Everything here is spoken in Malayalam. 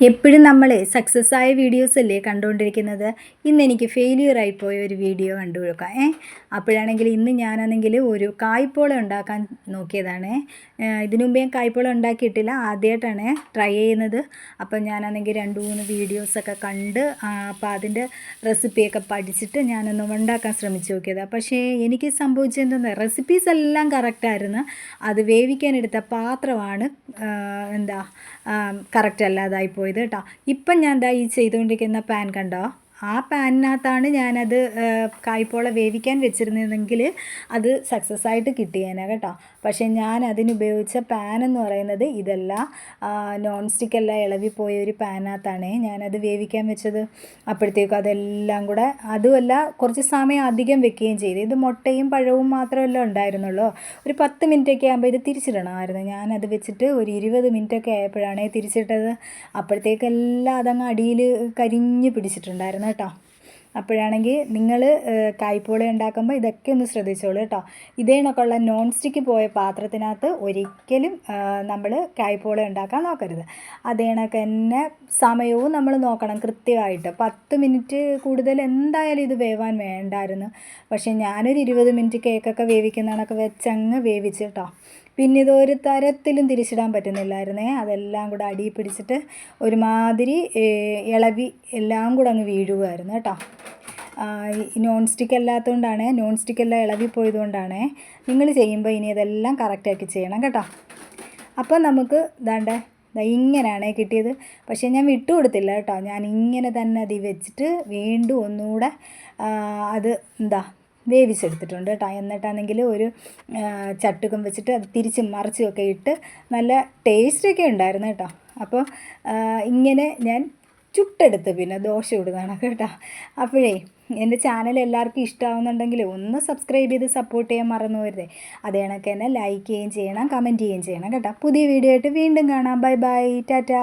എപ്പോഴും നമ്മൾ സക്സസ് ആയ വീഡിയോസ് അല്ലേ കണ്ടുകൊണ്ടിരിക്കുന്നത് ഇന്ന് എനിക്ക് ഫെയിലിയർ ആയിപ്പോയ ഒരു വീഡിയോ കണ്ടു കൊടുക്കാം ഏ? അപ്പോഴാണെങ്കിൽ ഇന്ന് ഞാനാണെങ്കിൽ ഒരു കായ്പോള ഉണ്ടാക്കാൻ നോക്കിയതാണ്. ഇതിനു മുമ്പ് ഞാൻ കായ്പോള ഉണ്ടാക്കിയിട്ടില്ല ആദ്യമായിട്ടാണ് ട്രൈ ചെയ്യുന്നത്. അപ്പം ഞാനാണെങ്കിൽ രണ്ട് മൂന്ന് വീഡിയോസൊക്കെ കണ്ട് അപ്പോൾ അതിന്റെ റെസിപ്പിയൊക്കെ പഠിച്ചിട്ട് ഞാനൊന്ന് ഉണ്ടാക്കാൻ ശ്രമിച്ചു നോക്കിയത്. പക്ഷേ എനിക്ക് സംഭവിച്ചതെന്താ റെസിപ്പീസ് എല്ലാം കറക്റ്റായിരുന്നു അത് വേവിക്കാനെടുത്ത പാത്രമാണ് എന്താ കറക്റ്റ് അല്ലാതായി പോയത് കേട്ടോ. ഇപ്പം ഞാൻ എന്താ ഈ ചെയ്തുകൊണ്ടിരിക്കുന്ന പാൻ കണ്ടോ? ആ പാനിനകത്താണ് ഞാനത് കായ്പോള വേവിക്കാൻ വെച്ചിരുന്നതെങ്കിൽ അത് സക്സസ് ആയിട്ട് കിട്ടിയേനെ കേട്ടോ. പക്ഷേ ഞാൻ അതിനുപയോഗിച്ച പാൻ എന്ന് പറയുന്നത് ഇതല്ല. നോൺ സ്റ്റിക്ക് ഇളവി പോയ ഒരു പാനകത്താണ് ഞാനത് വേവിക്കാൻ വെച്ചത്. അപ്പോഴത്തേക്കും അതെല്ലാം കൂടെ അതുമല്ല കുറച്ച് സമയം അധികം വെക്കുകയും ചെയ്തു. ഇത് മുട്ടയും പഴവും മാത്രമല്ല ഉണ്ടായിരുന്നുള്ളൂ. ഒരു പത്ത് മിനിറ്റൊക്കെ ആകുമ്പോൾ ഇത് തിരിച്ചിടണമായിരുന്നു. ഞാനത് വെച്ചിട്ട് ഒരു ഇരുപത് മിനിറ്റൊക്കെ ആയപ്പോഴാണ് തിരിച്ചിട്ടത്. അപ്പോഴത്തേക്കെല്ലാം അതങ്ങ് അടിയിൽ കരിഞ്ഞ് പിടിച്ചിട്ടുണ്ടായിരുന്നു. കേട്ടോ. അപ്പോഴാണെങ്കിൽ നിങ്ങൾ കായ്പോള ഉണ്ടാക്കുമ്പോൾ ഇതൊക്കെ ഒന്ന് ശ്രദ്ധിച്ചോളൂ കേട്ടോ. ഇതേ കണക്കുള്ള നോൺ സ്റ്റിക്ക് പോയ പാത്രത്തിനകത്ത് ഒരിക്കലും നമ്മൾ കായ്പോള ഉണ്ടാക്കാൻ നോക്കരുത്. അതേ കണക്ക് തന്നെ സമയവും നമ്മൾ നോക്കണം കൃത്യമായിട്ട്. പത്ത് മിനിറ്റ് കൂടുതൽ എന്തായാലും ഇത് വേവാൻ വേണ്ടായിരുന്നു. പക്ഷേ ഞാനൊരു ഇരുപത് മിനിറ്റ് കേക്കൊക്കെ വേവിക്കുന്ന കണക്ക് വെച്ചങ്ങ് വേവിച്ച് കേട്ടോ. പിന്നെ ഇതൊരു തരത്തിലും തിരിച്ചിടാൻ പറ്റുന്നില്ലായിരുന്നേ. അതെല്ലാം കൂടെ അടിയിൽ പിടിച്ചിട്ട് ഒരുമാതിരി ഇളവി എല്ലാം കൂടെ അങ്ങ് വീഴുമായിരുന്നു കേട്ടോ. നോൺ സ്റ്റിക്ക് അല്ലാത്തതുകൊണ്ടാണ് നോൺ സ്റ്റിക്ക് എല്ലാം ഇളവി പോയതുകൊണ്ടാണ് നിങ്ങൾ ചെയ്യുമ്പോൾ ഇനി ഇതെല്ലാം കറക്റ്റാക്കി ചെയ്യണം കേട്ടോ. അപ്പോൾ നമുക്ക് ദാ ഇങ്ങനെയാണ് കിട്ടിയത്. പക്ഷേ ഞാൻ വിട്ടു കൊടുത്തില്ല കേട്ടോ. ഞാൻ ഇങ്ങനെ തന്നെ അത് വെച്ചിട്ട് വീണ്ടും ഒന്നുകൂടെ അത് എന്താ വേവിച്ചെടുത്തിട്ടുണ്ട് കേട്ടോ. എന്നിട്ടാണെങ്കിൽ ഒരു ചട്ടുകം വെച്ചിട്ട് അത് തിരിച്ചും മറിച്ചും ഒക്കെ ഇട്ട് നല്ല ടേസ്റ്റൊക്കെ ഉണ്ടായിരുന്നു കേട്ടോ. അപ്പോൾ ഇങ്ങനെ ഞാൻ ചുട്ടെടുത്ത് പിന്നെ ദോശ ഇടുന്നതാണ് കേട്ടോ. അപ്പോഴേ എന്റെ ചാനൽ എല്ലാവർക്കും ഇഷ്ടമാവുന്നുണ്ടെങ്കിൽ ഒന്ന് സബ്സ്ക്രൈബ് ചെയ്ത് സപ്പോർട്ട് ചെയ്യാൻ മറന്നു വരുതേ അതേ കണക്ക് തന്നെ ലൈക്ക് ചെയ്യുകയും ചെയ്യണം കമന്റ് ചെയ്യുകയും ചെയ്യണം കേട്ടോ. പുതിയ വീഡിയോ ആയിട്ട് വീണ്ടും കാണാം. Bye bye Tata